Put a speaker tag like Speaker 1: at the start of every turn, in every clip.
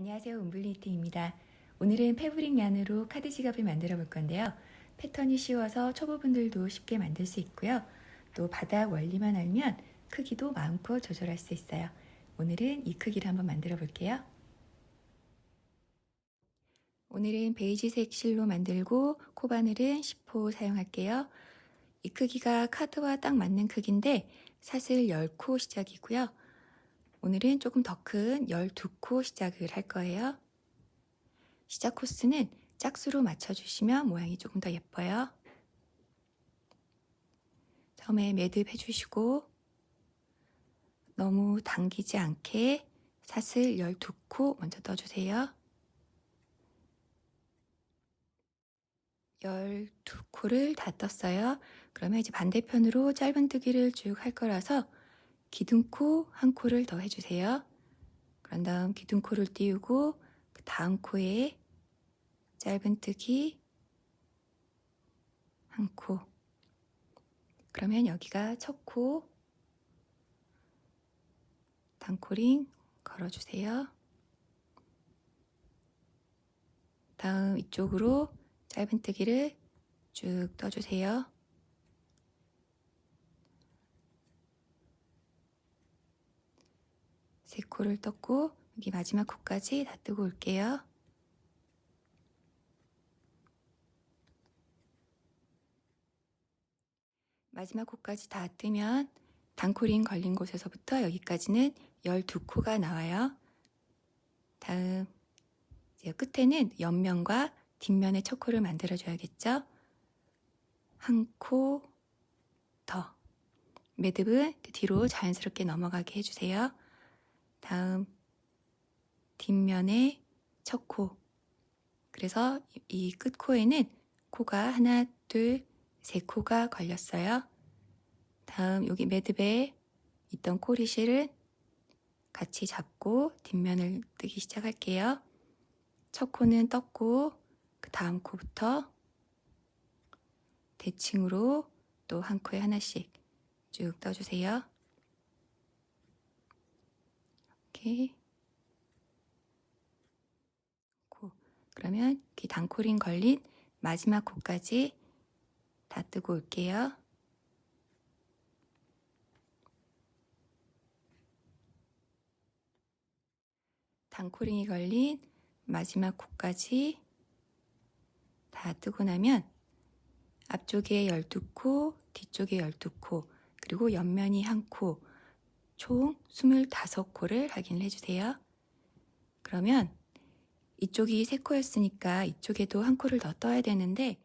Speaker 1: 안녕하세요. 움블리히팅입니다. 오늘은 패브릭 얀으로 카드 지갑을 만들어 볼 건데요. 패턴이 쉬워서 초보분들도 쉽게 만들 수 있고요. 또 바닥 원리만 알면 크기도 마음껏 조절할 수 있어요. 오늘은 이 크기를 한번 만들어 볼게요. 오늘은 베이지색 실로 만들고 코바늘은 10호 사용할게요. 이 크기가 카드와 딱 맞는 크기인데 사슬 10코 시작이고요. 오늘은 조금 더 큰 12코 시작을 할 거예요. 시작 코스는 짝수로 맞춰주시면 모양이 조금 더 예뻐요. 처음에 매듭 해주시고 너무 당기지 않게 사슬 12코 먼저 떠주세요. 12코를 다 떴어요. 그러면 이제 반대편으로 짧은뜨기를 쭉 할 거라서 기둥코 한 코를 더 해주세요. 그런 다음 기둥코를 띄우고 그 다음 코에 짧은뜨기 한 코. 그러면 여기가 첫 코. 단코링 걸어주세요. 다음 이쪽으로 짧은뜨기를 쭉 떠주세요. 세 코를 떴고 여기 마지막 코까지 다 뜨고 올게요. 마지막 코까지 다 뜨면 단코링 걸린 곳에서부터 여기까지는 12코가 나와요. 다음 이제 끝에는 옆면과 뒷면의 첫 코를 만들어 줘야겠죠? 한 코 더. 매듭은 뒤로 자연스럽게 넘어가게 해주세요. 다음 뒷면의 첫 코. 그래서 이 끝코에는 코가 하나, 둘, 세 코가 걸렸어요. 다음 여기 매듭에 있던 코리실은 같이 잡고 뒷면을 뜨기 시작할게요. 첫 코는 떴고 그 다음 코부터 대칭으로 또 한 코에 하나씩 쭉 떠주세요. 이렇게 코 그러면 이 단코링 걸린 마지막 코까지 다 뜨고 올게요. 단코링이 걸린 마지막 코까지 다 뜨고 나면 앞쪽에 12코, 뒤쪽에 12코, 그리고 옆면이 한 코, 총 25코를 확인을 해주세요. 그러면 이쪽이 3코였으니까 이쪽에도 한 코를 더 떠야 되는데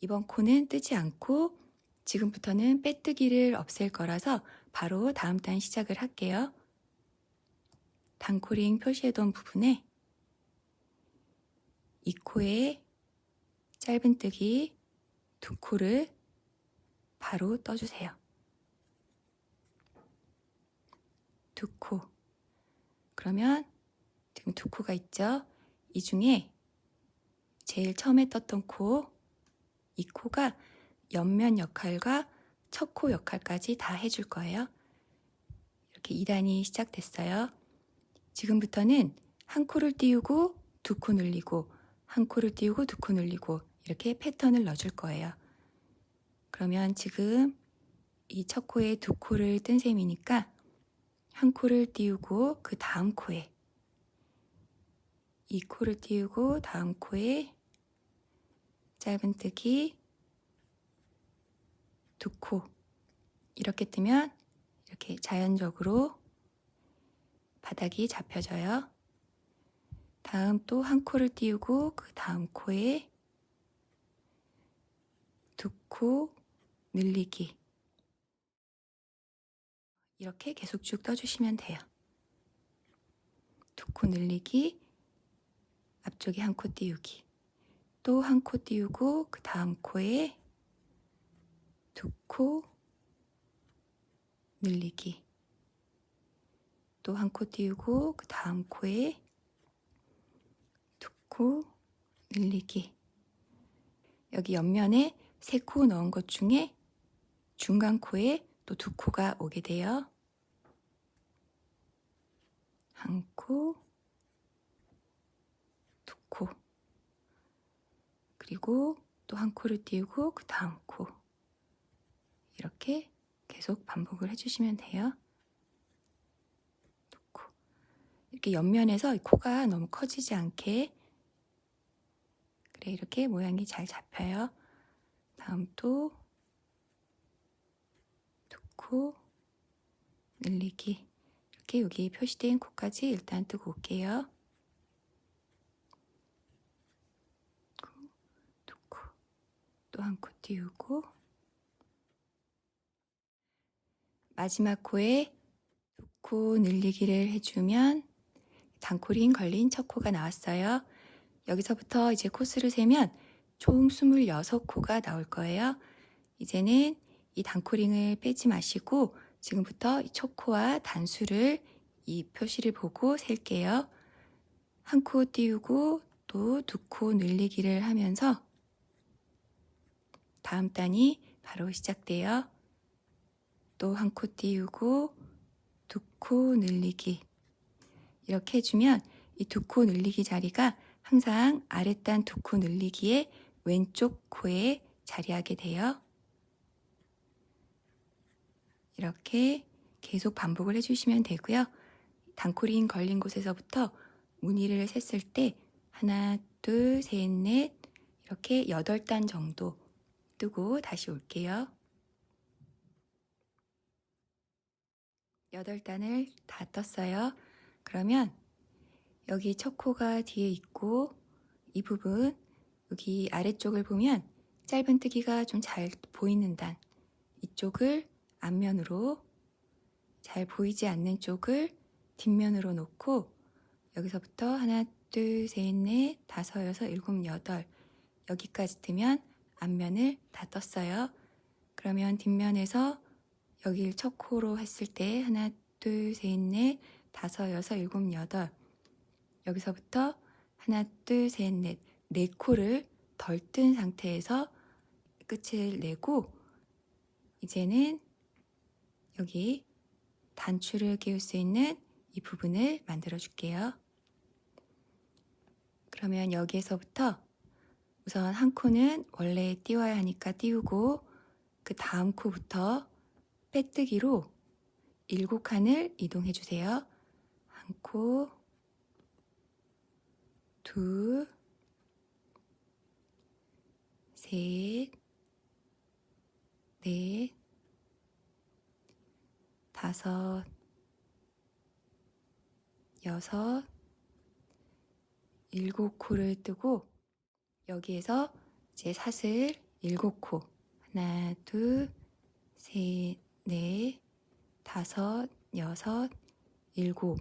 Speaker 1: 이번 코는 뜨지 않고 지금부터는 빼뜨기를 없앨 거라서 바로 다음 단 시작을 할게요. 단코링 표시해둔 부분에 이 코에 짧은뜨기 두 코를 바로 떠주세요. 두 코. 그러면 지금 두 코가 있죠? 이 중에 제일 처음에 떴던 코, 이 코가 옆면 역할과 첫 코 역할까지 다 해줄 거예요. 이렇게 2단이 시작됐어요. 지금부터는 한 코를 띄우고 두 코 늘리고 한 코를 띄우고 두 코 늘리고 이렇게 패턴을 넣어줄 거예요. 그러면 지금 이 첫 코에 두 코를 뜬 셈이니까 한 코를 띄우고 그 다음 코에 이 코를 띄우고 다음 코에 짧은뜨기 두 코 이렇게 뜨면 이렇게 자연적으로 바닥이 잡혀져요. 다음 또 한 코를 띄우고 그 다음 코에 두 코 늘리기 이렇게 계속 쭉 떠주시면 돼요. 두 코 늘리기 앞쪽에 한 코 띄우기. 또 한 코 띄우고 그 다음 코에 두 코 늘리기. 또 한 코 띄우고 그 다음 코에 두 코 늘리기. 여기 옆면에 세 코 넣은 것 중에 중간 코에 또 두 코가 오게 되어 한 코, 두 코, 그리고 또 한 코를 띄우고 그 다음 코. 이렇게 계속 반복을 해주시면 돼요. 두 코. 이렇게 옆면에서 코가 너무 커지지 않게. 그래 이렇게 모양이 잘 잡혀요. 다음 또 두코 늘리기 이렇게 여기 표시된 코까지 일단 뜨고 올게요. 두코 또한 코 띄우고 마지막 코에 두 코 늘리기를 해주면 단코링 걸린 첫 코가 나왔어요. 여기서부터 이제 코스를 세면 총 26코가 나올 거예요. 이제는 이 단코링을 빼지 마시고 지금부터 이첫 코와 단수를 이 표시를 보고 셀게요. 한 코 띄우고 또 두 코 늘리기를 하면서 다음 단이 바로 시작돼요. 또 한 코 띄우고 두 코 늘리기 이렇게 해주면 이 두 코 늘리기 자리가 항상 아랫단 두 코 늘리기의 왼쪽 코에 자리하게 돼요. 이렇게 계속 반복을 해주시면 되고요. 단코링 걸린 곳에서부터 무늬를 셌을 때 하나, 둘, 셋, 넷 이렇게 여덟 단 정도 뜨고 다시 올게요. 여덟 단을 다 떴어요. 그러면 여기 첫 코가 뒤에 있고 이 부분 여기 아래쪽을 보면 짧은뜨기가 좀 잘 보이는 단 이쪽을 앞면으로 잘 보이지 않는 쪽을 뒷면으로 놓고 여기서부터 하나 둘 셋 넷 다섯 여섯 일곱 여덟 여기까지 뜨면 앞면을 다 떴어요. 그러면 뒷면에서 여길 첫 코로 했을 때 하나 둘 셋 넷 다섯 여섯 일곱 여덟 여기서부터 하나 둘 셋 넷 네 코를 덜 뜬 상태에서 끝을 내고 이제는 여기 단추를 끼울 수 있는 이 부분을 만들어 줄게요. 그러면 여기에서부터 우선 한 코는 원래 띄워야 하니까 띄우고 그 다음 코부터 빼뜨기로 일곱 칸을 이동해 주세요. 한 코, 둘, 셋, 넷, 다섯, 여섯, 일곱 코를 뜨고 여기에서 이제 사슬 일곱 코 하나, 둘, 셋, 넷, 다섯, 여섯, 일곱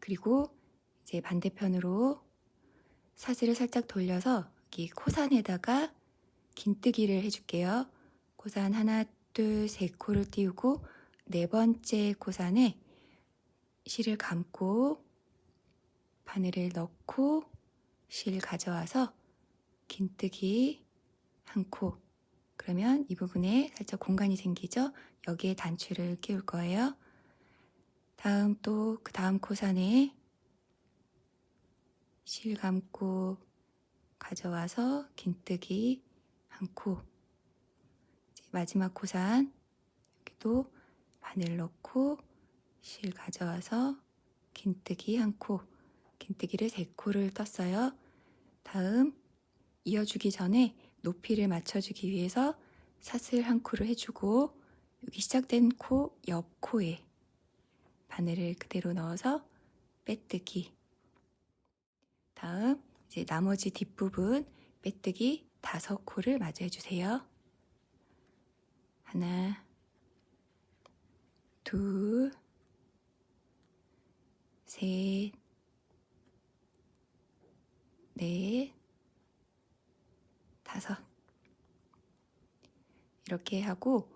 Speaker 1: 그리고 이제 반대편으로 사슬을 살짝 돌려서 여기 코산에다가 긴뜨기를 해줄게요. 코산 하나, 둘, 셋 코를 띄우고 네 번째 코산에 실을 감고 바늘을 넣고 실 가져와서 긴뜨기 한 코. 그러면 이 부분에 살짝 공간이 생기죠? 여기에 단추를 끼울 거예요. 다음 또 그 다음 코산에 실 감고 가져와서 긴뜨기 한 코. 마지막 코산 여기도 바늘 넣고 실 가져와서 긴뜨기 한 코. 긴뜨기를 세 코를 떴어요. 다음 이어주기 전에 높이를 맞춰주기 위해서 사슬 한 코를 해주고 여기 시작된 코 옆 코에 바늘을 그대로 넣어서 빼뜨기. 다음 이제 나머지 뒷부분 빼뜨기 다섯 코를 마저 해주세요. 하나, 둘, 셋, 넷, 다섯. 이렇게 하고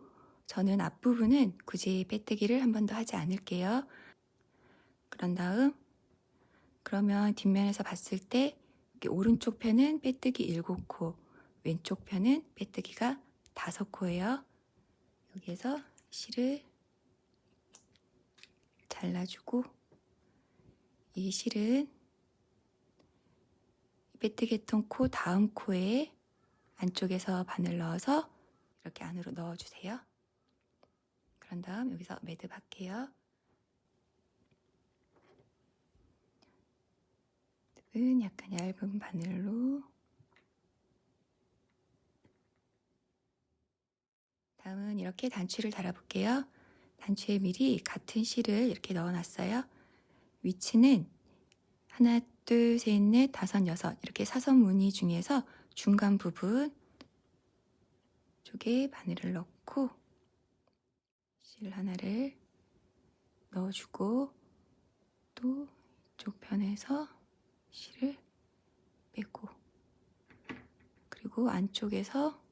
Speaker 1: 저는 앞부분은 굳이 빼뜨기를 한 번 더 하지 않을게요. 그런 다음 그러면 뒷면에서 봤을 때 오른쪽 편은 빼뜨기 7코, 왼쪽 편은 빼뜨기가 5코예요. 여기에서 실을 잘라주고 이 실은 했던 코 다음 코에 안쪽에서 바늘 넣어서 이렇게 안으로 넣어주세요. 그런 다음 여기서 매듭 할게요. 매듭은 약간 얇은 바늘로 다음은 이렇게 단추를 달아볼게요. 단추에 미리 같은 실을 이렇게 넣어놨어요. 위치는 하나, 둘, 셋, 넷, 다섯, 여섯 이렇게 사선 무늬 중에서 중간 부분 쪽에 바늘을 넣고 실 하나를 넣어주고 또 이쪽 편에서 실을 빼고 그리고 안쪽에서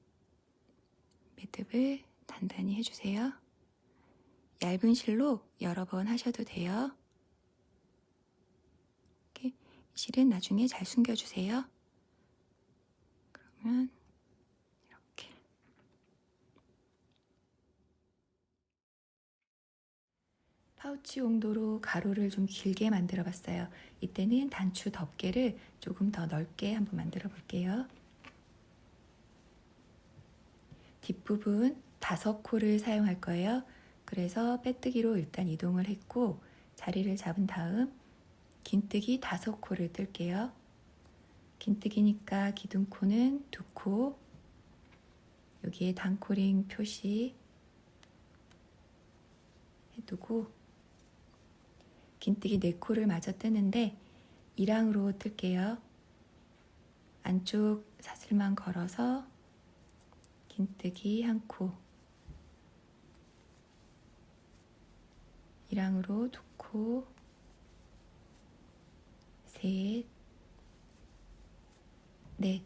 Speaker 1: 매듭을 단단히 해주세요. 얇은 실로 여러 번 하셔도 돼요. 이렇게 실은 나중에 잘 숨겨주세요. 그러면 이렇게 파우치 용도로 가로를 좀 길게 만들어 봤어요. 이때는 단추 덮개를 조금 더 넓게 한번 만들어 볼게요. 뒷부분 다섯 코를 사용할 거예요. 그래서 빼뜨기로 일단 이동을 했고 자리를 잡은 다음 긴뜨기 다섯 코를 뜰게요. 긴뜨기니까 기둥코는 두 코, 여기에 단코링 표시 해두고 긴뜨기 네 코를 마저 뜨는데 1항으로 뜰게요. 안쪽 사슬만 걸어서 긴뜨기 한 코, 1항으로 두 코, 셋, 넷.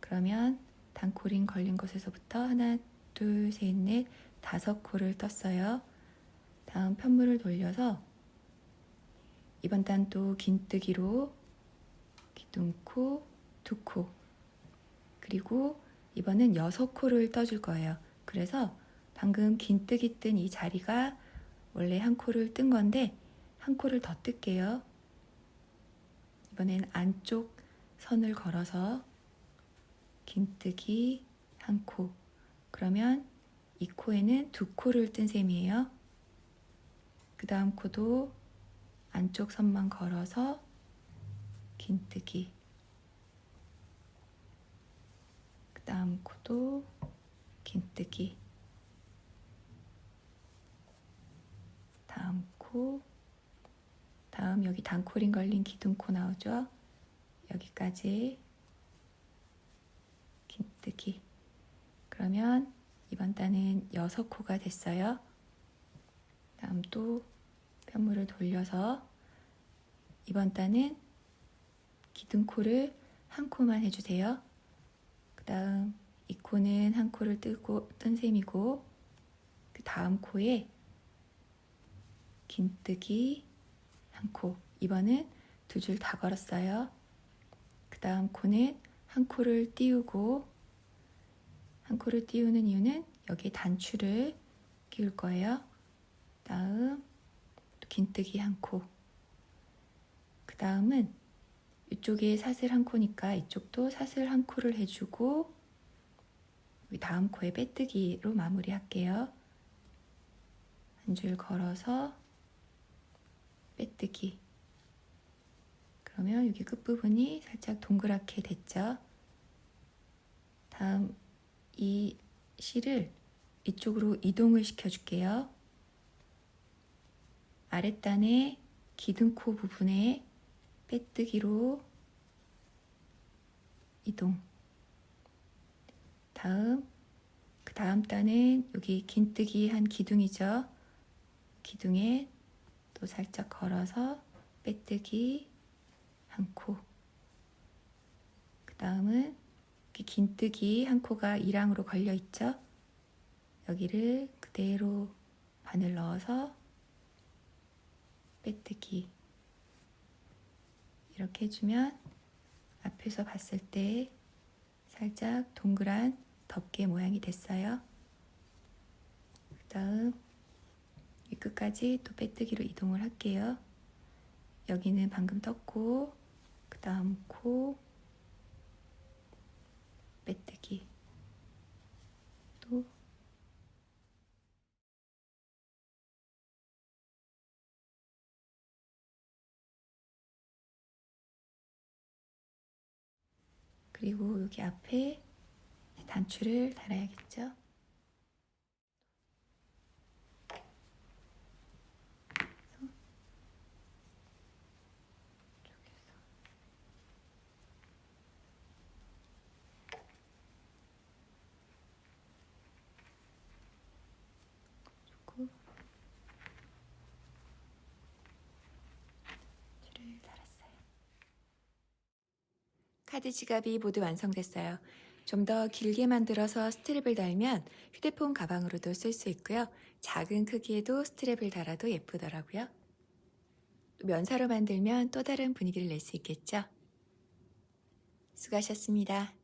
Speaker 1: 그러면 단코링 걸린 곳에서부터 하나, 둘, 셋, 넷, 다섯 코를 떴어요. 다음 편물을 돌려서 이번 단도 긴뜨기로 기둥코, 두 코, 그리고 이번은 여섯 코를 떠줄 거예요. 그래서 방금 긴뜨기 뜬 이 자리가 원래 한 코를 뜬 건데 한 코를 더 뜰게요. 이번엔 안쪽 선을 걸어서 긴뜨기 한 코. 그러면 이 코에는 두 코를 뜬 셈이에요. 그 다음 코도 안쪽 선만 걸어서 긴뜨기. 그 다음 코도 긴뜨기. 코. 다음 여기 단코링 걸린 기둥코 나오죠? 여기까지 긴뜨기. 그러면 이번 단은 여섯 코가 됐어요. 다음 또 편물을 돌려서 이번 단은 기둥코를 한 코만 해주세요. 그 다음 이 코는 한 코를 뜨고 뜬 셈이고 그 다음 코에 긴뜨기 한 코. 이번은 두줄 다 걸었어요. 그 다음 코는 한 코를 띄우고 한 코를 띄우는 이유는 여기에 단추를 끼울 거예요. 다음 또 긴뜨기 한 코. 그 다음은 이쪽에 사슬 한 코니까 이쪽도 사슬 한 코를 해주고 여기 다음 코에 빼뜨기로 마무리 할게요. 한 줄 걸어서 빼뜨기. 그러면 여기 끝부분이 살짝 동그랗게 됐죠. 다음 이 실을 이쪽으로 이동을 시켜줄게요. 아랫단의 기둥코 부분에 빼뜨기로 이동. 다음 그 다음 단은 여기 긴뜨기 한 기둥이죠. 기둥에 또 살짝 걸어서 빼뜨기 한 코. 그 다음은 긴뜨기 한 코가 1항으로 걸려 있죠. 여기를 그대로 바늘 넣어서 빼뜨기. 이렇게 해주면 앞에서 봤을 때 살짝 동그란 덮개 모양이 됐어요. 그 다음 이 끝까지 또 빼뜨기로 이동을 할게요. 여기는 방금 떴고 그 다음 코 빼뜨기 또 그리고 여기 앞에 단추를 달아야겠죠? 쪽에서 그리고 줄을 달았어요. 카드 지갑이 모두 완성됐어요. 좀 더 길게 만들어서 스트랩을 달면 휴대폰 가방으로도 쓸 수 있고요. 작은 크기에도 스트랩을 달아도 예쁘더라고요. 면사로 만들면 또 다른 분위기를 낼 수 있겠죠? 수고하셨습니다.